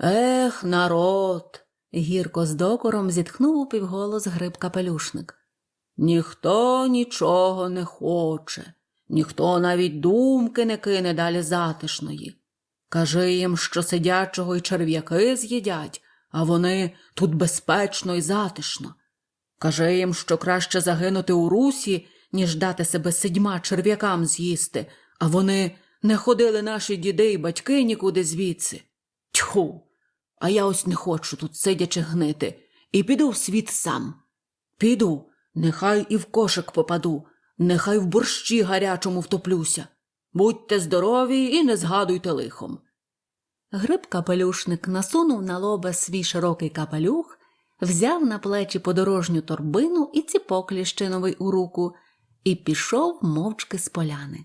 Ех, народ. гірко з докором зітхнув у півголос гриб капелюшник. Ніхто нічого не хоче, ніхто навіть думки не кине далі затишної. Кажи їм, що сидячого й черв'яки з'їдять, а вони тут безпечно й затишно. Кажи їм, що краще загинути у русі, ніж дати себе сидьма черв'якам з'їсти, а вони не ходили наші діди й батьки нікуди звідси. Тьху! А я ось не хочу тут сидячи гнити, і піду в світ сам. Піду, нехай і в кошик попаду, нехай в борщі гарячому втоплюся. Будьте здорові і не згадуйте лихом. Гриб капелюшник насунув на лоба свій широкий капелюх, взяв на плечі подорожню торбину і ціпок ліщиновий у руку і пішов мовчки з поляни.